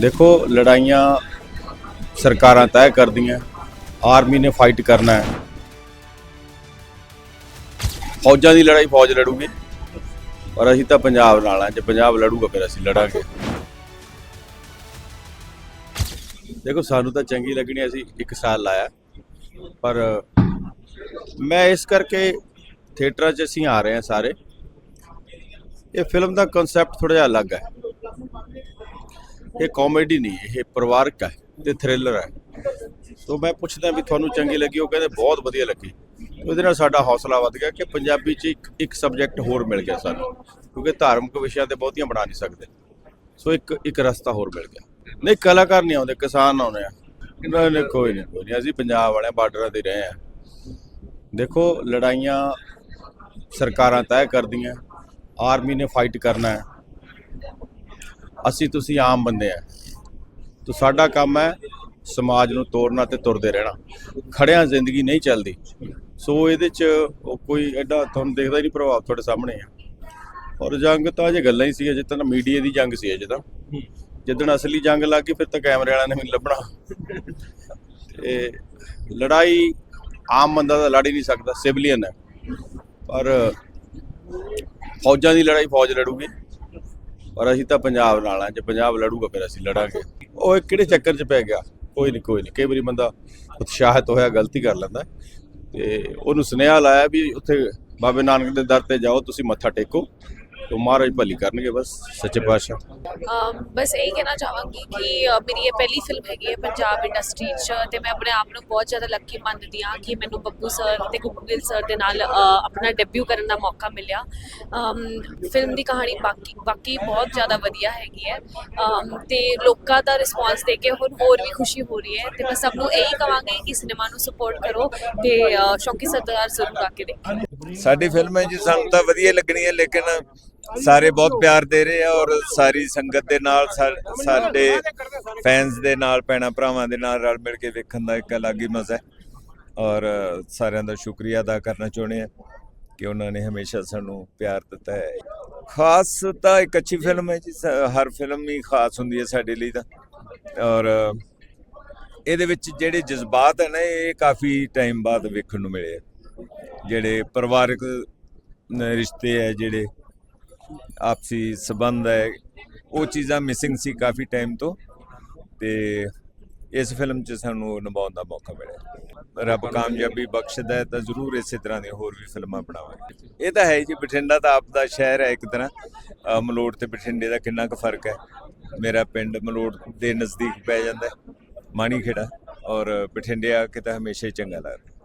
ਦੇਖੋ, ਲੜਾਈਆਂ ਸਰਕਾਰਾਂ ਤੈਅ ਕਰਦੀਆਂ, ਆਰਮੀ ਨੇ ਫਾਈਟ ਕਰਨਾ ਹੈ। ਫੌਜਾਂ ਦੀ ਲੜਾਈ ਫੌਜ ਲੜੂਗੀ, ਪਰ ਅਸੀਂ ਤਾਂ ਪੰਜਾਬ ਨਾਲ ਆ ਜੇ ਪੰਜਾਬ ਲੜੂਗਾ ਫਿਰ ਅਸੀਂ ਲੜਾਂਗੇ। ਦੇਖੋ, ਸਾਨੂੰ ਤਾਂ ਚੰਗੀ ਲੱਗਣੀ ਅਸੀਂ ਇੱਕ ਸਾਲ ਲਾਇਆ, ਪਰ ਮੈਂ ਇਸ ਕਰਕੇ ਥੀਏਟਰਾਂ 'ਚ ਅਸੀਂ ਆ ਰਹੇ ਹਾਂ ਸਾਰੇ। ਇਹ ਫਿਲਮ ਦਾ ਕਨਸੈਪਟ ਥੋੜਾ ਜਿਹਾ ਅਲੱਗ ਹੈ। ਇਹ ਕਾਮੇਡੀ ਨਹੀਂ, ਇਹ ਪਰਿਵਾਰਕ ਹੈ ਤੇ ਥ੍ਰਿਲਰ ਹੈ। ਸੋ ਮੈਂ ਪੁੱਛਦਾ ਵੀ ਤੁਹਾਨੂੰ ਚੰਗੀ ਲੱਗੀ, ਉਹ ਕਹਿੰਦੇ ਬਹੁਤ ਵਧੀਆ ਲੱਗੀ। ਉਹਦੇ ਨਾਲ ਸਾਡਾ ਹੌਸਲਾ ਵੱਧ ਗਿਆ ਕਿ ਪੰਜਾਬੀ 'ਚ ਇੱਕ ਇੱਕ ਸਬਜੈਕਟ ਹੋਰ ਮਿਲ ਗਿਆ ਸਾਨੂੰ, ਕਿਉਂਕਿ ਧਾਰਮਿਕ ਵਿਸ਼ਿਆਂ ਤੇ ਬਹੁਤੀਆਂ ਬਣਾ ਨਹੀਂ ਸਕਦੇ। ਸੋ ਇੱਕ ਇੱਕ ਰਸਤਾ ਹੋਰ ਮਿਲ ਗਿਆ। ਨਹੀਂ, ਕਲਾਕਾਰ ਨਹੀਂ ਆਉਂਦੇ, ਕਿਸਾਨ ਆਉਂਦੇ ਆ। ਨਹੀਂ ਨਹੀਂ ਕੋਈ ਨਹੀਂ ਕੋਈ ਨਹੀਂ, ਅਸੀਂ ਪੰਜਾਬ ਵਾਲੇ ਬਾਰਡਰਾਂ ਤੇ ਰਹੇ ਆ ਦੇਖੋ, ਲੜਾਈਆਂ ਸਰਕਾਰਾਂ ਤੈਅ ਕਰਦੀਆਂ, ਆਰਮੀ ਨੇ ਫਾਈਟ ਕਰਨਾ ਹੈ। ਅਸੀਂ ਤੁਸੀਂ ਆਮ ਬੰਦੇ ਆ। ਤਾਂ ਸਾਡਾ ਕੰਮ ਹੈ ਸਮਾਜ ਨੂੰ ਤੋੜਨਾ ਤੇ ਤੁਰਦੇ ਰਹਿਣਾ। ਖੜਿਆਂ ਜ਼ਿੰਦਗੀ ਨਹੀਂ ਚੱਲਦੀ। ਸੋ ਇਹਦੇ ਚ ਉਹ ਕੋਈ ਐਡਾ ਤੁਹਾਨੂੰ ਦੇਖਦਾ ਹੀ ਨਹੀਂ ਪ੍ਰਭਾਵ ਤੁਹਾਡੇ ਸਾਹਮਣੇ ਆ। ਔਰ ਜੰਗ ਤਾਂ ਅਜੇ ਗੱਲਾਂ ਹੀ ਸੀ ਅਜੇ ਤਾਂ ਮੀਡੀਆ ਦੀ ਜੰਗ ਸੀ ਅਜੇ ਤਾਂ। ਜਿੱਦਣ ਅਸਲੀ ਜੰਗ ਲੱਗ ਗਈ, ਫਿਰ ਤਾਂ ਕੈਮਰੇ ਵਾਲਿਆਂ ਨੇ ਮੈਨੂੰ ਲੱਭਣਾ। ਤੇ ਲੜਾਈ ਆਮ ਬੰਦਾ ਤਾਂ ਲੜ ਹੀ ਨਹੀਂ ਸਕਦਾ, ਸਿਵਲੀਅਨ ਹੈ। ਪਰ ਫੌਜਾਂ ਦੀ ਲੜਾਈ ਫੌਜ ਲੜੂਗੀ। ਪਰ ਅਸੀਂ ਤਾਂ ਪੰਜਾਬ ਨਾਲ ਆ, ਜੇ ਪੰਜਾਬ ਲੜੂਗਾ ਫਿਰ ਅਸੀਂ ਲੜਾਂਗੇ। ਉਹ ਇਹ ਕਿਹੜੇ ਚੱਕਰ 'ਚ ਪੈ ਗਿਆ? ਕੋਈ ਨਹੀਂ ਕੋਈ ਨਹੀਂ ਕਈ ਵਾਰੀ ਬੰਦਾ ਉਤਸ਼ਾਹਿਤ ਹੋਇਆ, ਗਲਤੀ ਕਰ ਲੈਂਦਾ। ਹੈ। ਤੇ ਉਹਨੂੰ ਸੁਨੇਹਾ ਲਾਇਆ ਵੀ ਉੱਥੇ ਬਾਬੇ ਨਾਨਕ ਦੇ ਦਰ ਤੇ ਜਾਓ, ਤੁਸੀਂ ਮੱਥਾ ਟੇਕੋ। ਤੇ ਮਹਾਰਾਜ ਭਲੀ ਕਰਨਗੇ ਬਸ ਸੱਚੇ ਪਾਤਸ਼ਾਹ ਬਸ ਇਹ ਕਹਿਣਾ ਚਾਹਾਂਗੀ ਕਿ ਅ, ਮੇਰੀ ਇਹ ਪਹਿਲੀ ਫਿਲਮ ਹੈਗੀ ਹੈ ਪੰਜਾਬ ਇੰਡਸਟਰੀ 'ਚ ਤੇ ਮੈਂ ਆਪਣੇ ਆਪ ਨੂੰ ਬਹੁਤ ਜ਼ਿਆਦਾ ਲੱਕੀ ਮੰਨਦੀ ਹਾਂ ਕਿ ਮੈਨੂੰ ਬੱਬੂ ਸਰ ਤੇ ਗੁੱਗੂਗਿੱਲ ਸਰ ਦੇ ਨਾਲ ਅ, ਆਪਣਾ ਡੈਬਿਊ ਕਰਨ ਦਾ ਮੌਕਾ ਮਿਲਿਆ ਫਿਲਮ ਦੀ ਕਹਾਣੀ ਬਾਕੀ ਬਾਕੀ ਬਹੁਤ ਜ਼ਿਆਦਾ ਵਧੀਆ ਹੈਗੀ ਹੈ ਅਮ, ਤੇ ਲੋਕਾਂ ਦਾ ਰਿਸਪਾਂਸ ਦੇ ਕੇ ਹੁਣ ਹੋਰ ਵੀ ਖੁਸ਼ੀ ਹੋ ਰਹੀ ਹੈ ਤੇ ਮੈਂ ਸਭ ਨੂੰ ਇਹੀ ਕਹਾਂਗੀ ਕਿ ਸਿਨੇਮਾ ਨੂੰ ਸਪੋਰਟ ਕਰੋ ਤੇ ਅ, ਸ਼ੌਕੀ ਸਰਦਾਰ ਜ਼ਰੂਰ ਆ ਕੇ ਦੇਖੋ ਸਾਡੀ ਫਿਲਮ ਹੈ ਜੀ, ਸਾਨੂੰ ਤਾਂ ਵਧੀਆ ਲੱਗਣੀ ਹੈ, ਲੇਕਿਨ ਸਾਰੇ ਬਹੁਤ ਪਿਆਰ ਦੇ ਰਹੇ ਆ ਔਰ ਸਾਰੀ ਸੰਗਤ ਦੇ ਨਾਲ ਸਾਡੇ ਫੈਨਸ ਦੇ ਨਾਲ, ਭੈਣਾਂ ਭਰਾਵਾਂ ਦੇ ਨਾਲ ਰਲ ਮਿਲ ਕੇ ਵੇਖਣ ਦਾ ਇੱਕ ਅਲੱਗ ਹੀ ਮਜ਼ਾ ਹੈ। ਔਰ ਸਾਰਿਆਂ ਦਾ ਸ਼ੁਕਰੀਆ ਅਦਾ ਕਰਨਾ ਚਾਹੁੰਦੇ ਆ ਕਿ ਉਹਨਾਂ ਨੇ ਹਮੇਸ਼ਾ ਸਾਨੂੰ ਪਿਆਰ ਦਿੱਤਾ ਹੈ। ਖਾਸ ਤਾਂ ਇੱਕ ਅੱਛੀ ਫਿਲਮ ਹੈ ਜੀ ਹਰ ਫਿਲਮ ਹੀ ਖਾਸ ਹੁੰਦੀ ਹੈ ਸਾਡੇ ਲਈ ਤਾਂ। ਔਰ ਇਹਦੇ ਵਿੱਚ ਜਿਹੜੇ ਜਜ਼ਬਾਤ ਹੈ ਨਾ, ਇਹ ਕਾਫੀ ਟਾਈਮ ਬਾਅਦ ਵੇਖਣ ਨੂੰ ਮਿਲੇ ਆ। ਜਿਹੜੇ ਪਰਿਵਾਰਕ ਰਿਸ਼ਤੇ ਹੈ ਜਿਹੜੇ ਆਪਸੀ ਸਬੰਧ ਹੈ ਉਹ ਚੀਜ਼ਾਂ ਮਿਸਿੰਗ ਸੀ ਕਾਫੀ ਟਾਈਮ ਤੋਂ ਤੇ ਇਸ ਫਿਲਮ 'ਚ ਸਾਨੂੰ ਨਿਭਾਉਣ ਦਾ ਮੌਕਾ ਮਿਲਿਆ। ਰੱਬ ਕਾਮਯਾਬੀ ਬਖਸ਼ਦਾ ਹੈ ਤਾਂ ਜ਼ਰੂਰ ਇਸੇ ਤਰ੍ਹਾਂ ਦੀਆਂ ਹੋਰ ਵੀ ਫਿਲਮਾਂ ਬਣਾਵਾਂਗੇ। ਇਹ ਤਾਂ ਹੈ ਜੀ ਬਠਿੰਡਾ ਤਾਂ ਆਪ ਦਾ ਸ਼ਹਿਰ ਹੈ ਇੱਕ ਤਰ੍ਹਾਂ। ਅ, ਮਲੋਟ ਤੇ ਬਠਿੰਡੇ ਦਾ ਕਿੰਨਾ ਕੁ ਫ਼ਰਕ ਹੈ। ਮੇਰਾ ਪਿੰਡ ਮਲੋਟ ਦੇ ਨਜ਼ਦੀਕ ਪੈ ਜਾਂਦਾ ਹੈ ਮਾਣੀ ਖੇੜਾ ਔਰ ਬਠਿੰਡੇ ਆ ਕੇ ਤਾਂ ਹਮੇਸ਼ਾ ਹੀ ਚੰਗਾ ਲੱਗਦਾ।